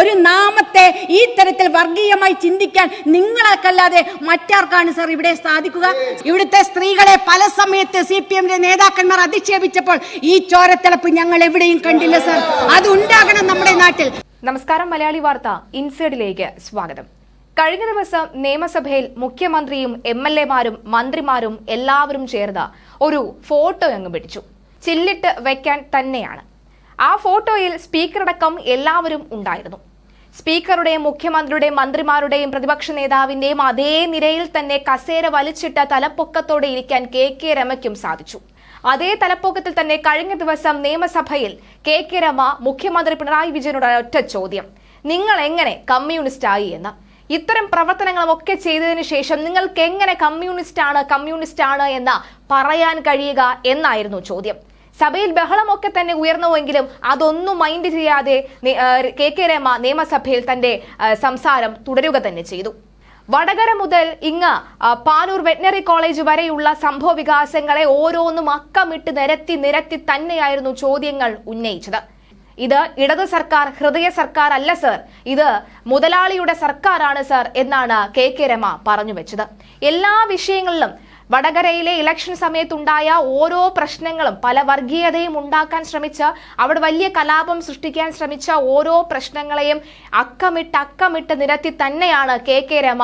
ഒരു നാമത്തെ ഈ തരത്തിൽ വർഗീയമായി ചിന്തിക്കാൻ നിങ്ങളെക്കല്ലാതെ മറ്റാർക്കാണ് സർ ഇവിടെ സാധിക്കുക? ഇവിടുത്തെ സ്ത്രീകളെ പല സമയത്ത് സി പി എമ്മിന്റെ നേതാക്കന്മാർ അധിക്ഷേപിച്ചപ്പോൾ ഈ ചോരത്തിളപ്പ് ഞങ്ങൾ എവിടെയും കണ്ടില്ല സർ. അത് ഉണ്ടാകണം നമ്മുടെ നാട്ടിൽ. നമസ്കാരം മലയാളി വാർത്ത ഇൻസൈഡിലേക്ക് സ്വാഗതം. കഴിഞ്ഞ ദിവസം നിയമസഭയിൽ മുഖ്യമന്ത്രിയും എം എൽ എമാരും മന്ത്രിമാരും എല്ലാവരും ചേർന്ന ഒരു ഫോട്ടോ അങ്ങ് പിടിച്ചു. ചില്ലിട്ട് വെക്കാൻ തന്നെയാണ്. ആ ഫോട്ടോയിൽ സ്പീക്കറടക്കം എല്ലാവരും ഉണ്ടായിരുന്നു. സ്പീക്കറുടെയും മുഖ്യമന്ത്രിയുടെയും മന്ത്രിമാരുടെയും പ്രതിപക്ഷ നേതാവിന്റെയും അതേ നിരയിൽ തന്നെ കസേര വലിച്ചിട്ട തലപ്പൊക്കത്തോടെ ഇരിക്കാൻ കെ കെ രമയ്ക്കും സാധിച്ചു. അതേ തലപ്പൊക്കത്തിൽ തന്നെ കഴിഞ്ഞ ദിവസം നിയമസഭയിൽ കെ കെ രമ മുഖ്യമന്ത്രി പിണറായി വിജയനോട് ഒറ്റ ചോദ്യം. നിങ്ങൾ എങ്ങനെ കമ്മ്യൂണിസ്റ്റ് ആയി എന്ന്. ഇത്തരം പ്രവർത്തനങ്ങളൊക്കെ ചെയ്തതിനു ശേഷം നിങ്ങൾക്ക് എങ്ങനെ കമ്മ്യൂണിസ്റ്റ് ആണ് കമ്മ്യൂണിസ്റ്റ് ആണ് എന്ന് പറയാൻ കഴിയുക എന്നായിരുന്നു ചോദ്യം. സഭയിൽ ബഹളമൊക്കെ തന്നെ ഉയർന്നുവെങ്കിലും അതൊന്നും മൈൻഡ് ചെയ്യാതെ കെ കെ രമ നിയമസഭയിൽ തന്റെ സംസാരം തുടരുക തന്നെ ചെയ്തു. വടകര മുതൽ ഇങ്ങ് പാനൂർ വെറ്റിനറി കോളേജ് വരെയുള്ള സംഭവ വികാസങ്ങളെ ഓരോന്നും അക്കമിട്ട് നിരത്തി നിരത്തി തന്നെയായിരുന്നു ചോദ്യങ്ങൾ ഉന്നയിച്ചത്. ഇത് ഇടത് സർക്കാർ ഹൃദയ സർക്കാർ അല്ല സർ. ഇത് മുതലാളിയുടെ സർക്കാരാണ് സർ എന്നാണ് കെ കെ രമ പറഞ്ഞു വെച്ചത്. എല്ലാ വിഷയങ്ങളിലും വടകരയിലെ ഇലക്ഷൻ സമയത്തുണ്ടായ ഓരോ പ്രശ്നങ്ങളും പല വർഗീയതയും ഉണ്ടാക്കാൻ ശ്രമിച്ച അവിടെ വലിയ കലാപം സൃഷ്ടിക്കാൻ ശ്രമിച്ച ഓരോ പ്രശ്നങ്ങളെയും അക്കമിട്ട് അക്കമിട്ട് നിരത്തി തന്നെയാണ് കെ കെ രമ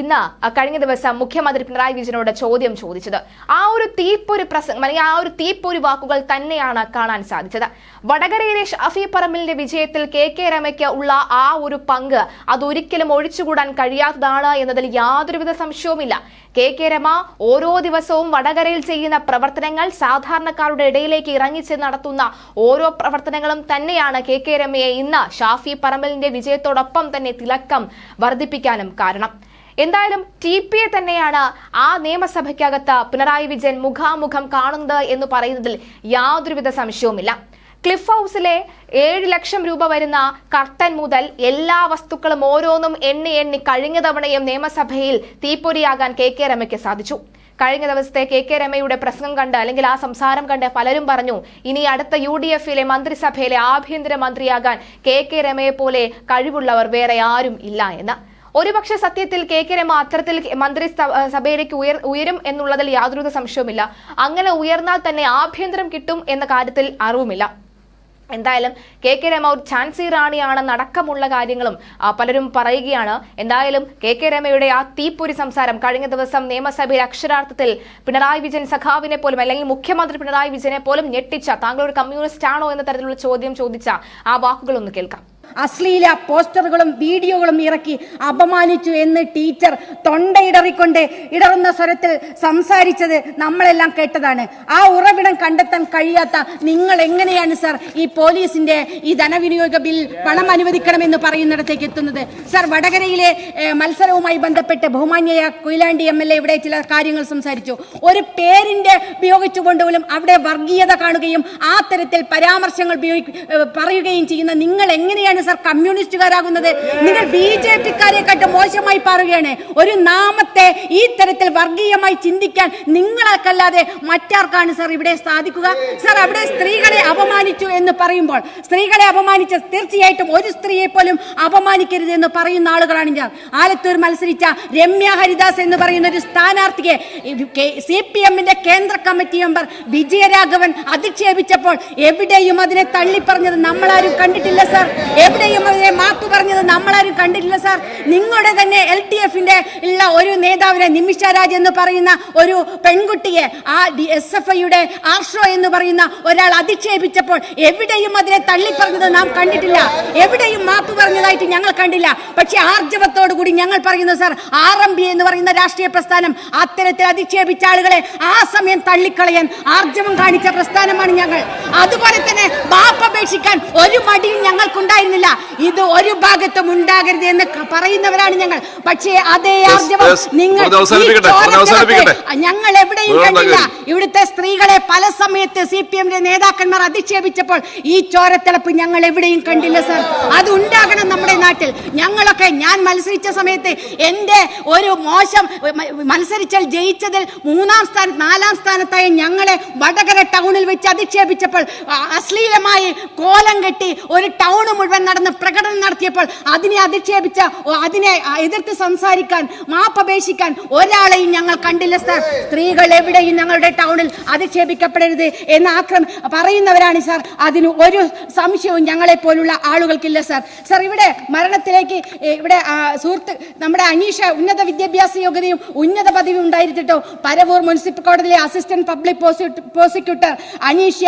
ഇന്ന് കഴിഞ്ഞ ദിവസം മുഖ്യമന്ത്രി പിണറായി വിജയനോട് ചോദ്യം ചോദിച്ചത്. ആ ഒരു തീപ്പൊരു പ്രസംഗം അല്ലെങ്കിൽ ആ ഒരു തീപ്പൊരു വാക്കുകൾ തന്നെയാണ് കാണാൻ സാധിച്ചത്. വടകരയിലെ ഷാഫി പറമ്പിലിന്റെ വിജയത്തിൽ കെ കെ രമയ്ക്ക് ഉള്ള ആ ഒരു പങ്ക് അതൊരിക്കലും ഒഴിച്ചുകൂടാൻ കഴിയാത്തതാണ് എന്നതിൽ യാതൊരുവിധ സംശയവുമില്ല. കെ കെ രമ ഓരോ ദിവസവും വടകരയിൽ ചെയ്യുന്ന പ്രവർത്തനങ്ങൾ സാധാരണക്കാരുടെ ഇടയിലേക്ക് ഇറങ്ങിച്ച് നടത്തുന്ന ഓരോ പ്രവർത്തനങ്ങളും തന്നെയാണ് കെ കെ രമയെ ഇന്ന് ഷാഫി പറമ്പലിന്റെ വിജയത്തോടൊപ്പം തന്നെ തിലക്കം വർദ്ധിപ്പിക്കാനും കാരണം. എന്തായാലും ടി പി എ തന്നെയാണ് ആ നിയമസഭയ്ക്കകത്ത് പിണറായി വിജയൻ മുഖാമുഖം കാണുന്നത് എന്ന് പറയുന്നതിൽ യാതൊരുവിധ സംശയവുമില്ല. ക്ലിഫ് ഹൗസിലെ ഏഴ് ലക്ഷം രൂപ വരുന്ന കർട്ടൻ മുതൽ എല്ലാ വസ്തുക്കളും ഓരോന്നും എണ്ണി എണ്ണി കഴിഞ്ഞ തവണയും നിയമസഭയിൽ തീപ്പൊരിയാകാൻ കെ കെ രമയ്ക്ക് സാധിച്ചു. കഴിഞ്ഞ ദിവസത്തെ കെ കെ രമയുടെ പ്രസംഗം കണ്ട് അല്ലെങ്കിൽ ആ സംസാരം കണ്ട് പലരും പറഞ്ഞു ഇനി അടുത്ത യു ഡി എഫിലെ മന്ത്രിസഭയിലെ ആഭ്യന്തര മന്ത്രിയാകാൻ കെ കെ രമയെ പോലെ കഴിവുള്ളവർ വേറെ ആരും ഇല്ല എന്ന്. ഒരുപക്ഷെ സത്യത്തിൽ കെ കെ രമ അത്തരത്തിൽ മന്ത്രി സഭയിലേക്ക് ഉയർ ഉയരും എന്നുള്ളതിൽ യാതൊരു സംശയവുമില്ല. അങ്ങനെ ഉയർന്നാൽ തന്നെ ആഭ്യന്തരം കിട്ടും എന്ന കാര്യത്തിൽ അറിവുമില്ല. എന്തായാലും കെ കെ രമ ഒരു ഝാൻസി റാണിയാണെന്ന് അടക്കമുള്ള കാര്യങ്ങളും പലരും പറയുകയാണ്. എന്തായാലും കെ കെ രമയുടെ ആ തീപ്പൊരി സംസാരം കഴിഞ്ഞ ദിവസം നിയമസഭയിൽ അക്ഷരാർത്ഥത്തിൽ പിണറായി വിജയൻ സഖാവിനെ പോലും അല്ലെങ്കിൽ മുഖ്യമന്ത്രി പിണറായി വിജയനെ പോലും ഞെട്ടിച്ച താങ്കൾ ഒരു കമ്മ്യൂണിസ്റ്റ് ആണോ എന്ന തരത്തിലുള്ള ചോദ്യം ചോദിച്ച ആ വാക്കുകളൊന്ന് കേൾക്കാം. അശ്ലീല പോസ്റ്ററുകളും വീഡിയോകളും ഇറക്കി അപമാനിച്ചു എന്ന് ടീച്ചർ തൊണ്ടയിടറിക്കൊണ്ട് ഇടറുന്ന സ്വരത്തിൽ സംസാരിച്ചത് നമ്മളെല്ലാം കേട്ടതാണ്. ആ ഉറവിടം കണ്ടെത്താൻ കഴിയാത്ത നിങ്ങൾ എങ്ങനെയാണ് സർ ഈ പോലീസിന്റെ ഈ ധനവിനിയോഗ ബിൽ പണം അനുവദിക്കണമെന്ന് പറയുന്നിടത്തേക്ക് എത്തുന്നത്? സർ വടകരയിലെ മത്സരവുമായി ബന്ധപ്പെട്ട് ബഹുമാന്യയ കൊയിലാണ്ടി എം എൽ എ ഇവിടെ ചില കാര്യങ്ങൾ സംസാരിച്ചു. ഒരു പേരിന്റെ ഉപയോഗിച്ചുകൊണ്ട് പോലും അവിടെ വർഗീയത കാണുകയും ആ തരത്തിൽ പരാമർശങ്ങൾ പറയുകയും ചെയ്യുന്ന നിങ്ങൾ എങ്ങനെയാണ് സർ കമ്മ്യൂണിസ്റ്റുകാരാകുന്നത്. നിങ്ങൾ ബി ജെ പിക്കാരെക്കാട്ട് മോശമായി പറയുകയാണ്. ഒരു നാമത്തെ ഈ തരത്തിൽ വർഗീയമായി ചിന്തിക്കാൻ നിങ്ങളെക്കല്ലാതെ മറ്റാർക്കാണ് സർ ഇവിടെ സാധിക്കുക? സർ അവിടെ സ്ത്രീകളെ അപമാനിച്ചു എന്ന് പറയുമ്പോൾ സ്ത്രീകളെ അപമാനിച്ച തീർച്ചയായിട്ടും ഒരു സ്ത്രീയെ പോലും അപമാനിക്കരുത് എന്ന് പറയുന്ന ആളുകളാണ് ഞാൻ. ആലത്തൂർ മത്സരിച്ച രമ്യ ഹരിദാസ് എന്ന് പറയുന്ന ഒരു സ്ഥാനാർത്ഥിയെ സി പി എമ്മിന്റെ കേന്ദ്ര കമ്മിറ്റി മെമ്പർ വിജയരാഘവൻ അധിക്ഷേപിച്ചപ്പോൾ എവിടെയും അതിനെ തള്ളിപ്പറഞ്ഞത് നമ്മളാരും കണ്ടിട്ടില്ല സർ. എവിടെയും അതിനെ മാപ്പ് പറഞ്ഞത്? നമ്മളാരും കണ്ടിട്ടില്ല സാർ. നിങ്ങളുടെ തന്നെ എൽ ടി എഫിന്റെ ഉള്ള ഒരു നേതാവിനെ നിമിഷ രാജ് എന്ന് പറയുന്ന ഒരു പെൺകുട്ടിയെ ആ എസ് എഫ് ഐയുടെ ആർഷോ എന്ന് പറയുന്ന ഒരാൾ അധിക്ഷേപിച്ചപ്പോൾ എവിടെയും അതിനെ തള്ളിപ്പറഞ്ഞത് നാം കണ്ടിട്ടില്ല. എവിടെയും മാപ്പ് പറഞ്ഞതായിട്ട് ഞങ്ങൾ കണ്ടില്ല. പക്ഷെ ആർജവത്തോടു കൂടി ഞങ്ങൾ പറയുന്നു സാർ ആർ എം ബി എന്ന് പറയുന്ന രാഷ്ട്രീയ പ്രസ്ഥാനം അത്തരത്തിൽ അധിക്ഷേപിച്ച ആളുകളെ ആ സമയം തള്ളിക്കളയാൻ ആർജവം കാണിച്ച പ്രസ്ഥാനമാണ് ഞങ്ങൾ. അതുപോലെ തന്നെ മാപ്പപേക്ഷിക്കാൻ ഒരു മടിയും ഞങ്ങൾക്കുണ്ടായിരുന്നില്ല. ഇത് ഒരു ഭാഗത്തും ഉണ്ടാകരുത് എന്ന് പറയുന്നവരാണ് ഞങ്ങൾ. പക്ഷേ അതേ ആർജവം നിങ്ങൾ. ഞങ്ങൾ എവിടെയും കണ്ടില്ല. ഇവിടുത്തെ സ്ത്രീകളെ പല സമയത്ത് സി പി എമ്മിന്റെ നേതാക്കന്മാർ അധിക്ഷേപിച്ചപ്പോൾ ഈ ചോരത്തിളപ്പ് ഞങ്ങൾ എവിടെയും കണ്ടില്ല സർ. അത് ഉണ്ടാകണം നമ്മുടെ നാട്ടിൽ. ഞങ്ങളൊക്കെ ഞാൻ മത്സരിച്ച സമയത്ത് എന്റെ ഒരു മോശം മത്സരിച്ചാൽ ജയിച്ചതിൽ മൂന്നാം സ്ഥാനം നാലാം സ്ഥാനത്തായ ഞങ്ങളെ വടകര ടൗണിൽ വെച്ച് അധിക്ഷേപിച്ചപ്പോൾ അശ്ലീലമായി കോലം കെട്ടി ഒരു ടൗൺ മുഴുവൻ നടന്ന് പ്രകടനം നടത്തിയപ്പോൾ അതിനെ അധിക്ഷേപിച്ച അതിനെ എതിർത്ത് സംസാരിക്കാൻ മാപ്പപേക്ഷിക്കാൻ ഒരാളെയും ഞങ്ങൾ കണ്ടില്ല സർ സ്ത്രീകൾ എവിടെയും ഞങ്ങളുടെ ടൗണിൽ അധിക്ഷേപിക്കപ്പെടരുത് എന്ന് ആക്രമ പറയുന്നവരാണ് സർ അതിന് ഒരു സംശയവും ഞങ്ങളെ പോലുള്ള ആളുകൾക്കില്ല സർ സർ ഇവിടെ മരണത്തിലേക്ക് ഇവിടെ സുഹൃത്ത് നമ്മുടെ അനീഷ ഉന്നത വിദ്യാഭ്യാസ യോഗ്യതയും ഉന്നത പദവിയും ഉണ്ടായിരുന്നിട്ടോ പരവൂർ മുനിസിപ്പൽ കോടതിയിലെ അസിസ്റ്റന്റ് പബ്ലിക് പ്രോസിക്യൂട്ടർ അനീഷ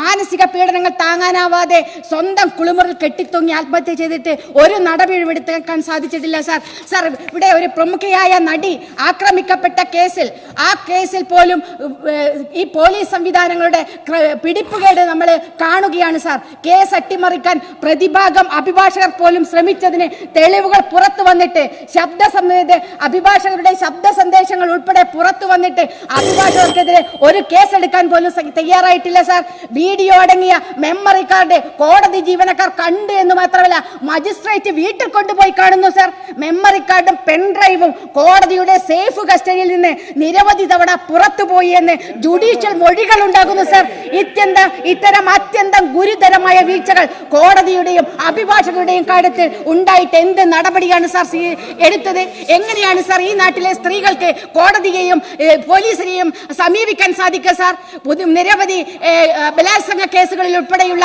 മാനസിക പീഡനങ്ങൾ താങ്ങാനാവാതെ സ്വന്തം കുളിമുറിൽ കെട്ടിത്തൂങ്ങി ആത്മഹത്യ ചെയ്തിട്ട് ഒരു നടപടിയും എടുത്തേക്കാൻ സാധിച്ചിട്ടില്ല സാർ സാർ ഇവിടെ ഒരു പ്രമുഖയായ നടി ആക്രമിക്കപ്പെട്ട കേസിൽ ആ കേസിൽ പോലും ഈ പോലീസ് സംവിധാനങ്ങളുടെ പിടിപ്പുകേട് നമ്മൾ കാണുകയാണ് സാർ കേസ് അട്ടിമറിക്കാൻ പ്രതിഭാഗം അഭിഭാഷകർ പോലും ശ്രമിച്ചതിന് തെളിവുകൾ പുറത്തു വന്നിട്ട് ശബ്ദ അഭിഭാഷകരുടെ ശബ്ദ സന്ദേശങ്ങൾ ഉൾപ്പെടെ പുറത്തു വന്നിട്ട് അഭിഭാഷകർക്കെതിരെ ഒരു കേസ് എടുക്കാൻ പോലും തയ്യാറായിട്ടില്ല സാർ വീഡിയോ അടങ്ങിയ മെമ്മറി കാർഡ് കോടതി ജീവനക്കാർ കണ്ടു എന്ന് മാത്രമല്ല മജിസ്ട്രേറ്റ് വീട്ടിൽ കൊണ്ടുപോയി കാണുന്നു സർ മെമ്മറി കാർഡും പെൺഡ്രൈവും കോടതിയുടെ സേഫ് കസ്റ്റഡിയിൽ നിന്ന് നിരവധി തവണ പുറത്തുപോയി എന്ന് ജുഡീഷ്യൽ മൊഴികൾ ഉണ്ടാകുന്നു സർ ഇത്യന്ത ഇത്തരം ഗുരുതരമായ വീഴ്ചകൾ കോടതിയുടെയും അഭിഭാഷകരുടെയും കാര്യത്തിൽ ഉണ്ടായിട്ട് എന്ത് നടപടിയാണ് സാർ എടുത്തത്? എങ്ങനെയാണ് സാർ ഈ നാട്ടിലെ സ്ത്രീകൾക്ക് കോടതിയെയും പോലീസിനെയും സമീപിക്കാൻ സാധിക്കുക സാർ? നിരവധി ബലാത്സംഗ കേസുകളിൽ ഉൾപ്പെടെയുള്ള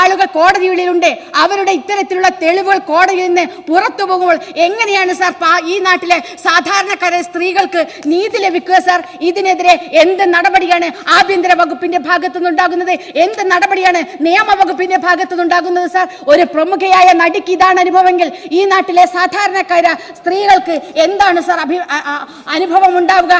ആളുകൾ കോടതികളിലുണ്ട് അവരുടെ ഇത്തരത്തിലുള്ള തെളിവുകൾ കോടതിയിൽ നിന്ന് പുറത്തു പോകുമ്പോൾ എങ്ങനെയാണ് സാർ ഈ നാട്ടിലെ സാധാരണക്കാരെ സ്ത്രീകൾക്ക് നീതി ലഭിക്കുക സാർ? ഇതിനെതിരെ എന്ത് നടപടിയാണ് ആഭ്യന്തര വകുപ്പിന്റെ ഭാഗത്തു നിന്നുണ്ടാകുന്നത് എന്ത് നടപടിയാണ് നിയമ വകുപ്പിന്റെ ഭാഗത്തു നിന്നുണ്ടാകുന്നത് സാർ. ഒരു പ്രമുഖയായ നടിക്ക് ഇതാണ് അനുഭവമെങ്കിൽ ഈ നാട്ടിലെ സാധാരണക്കാര സ്ത്രീകൾക്ക് എന്താണ് സാർ അഭി അനുഭവം ഉണ്ടാവുക?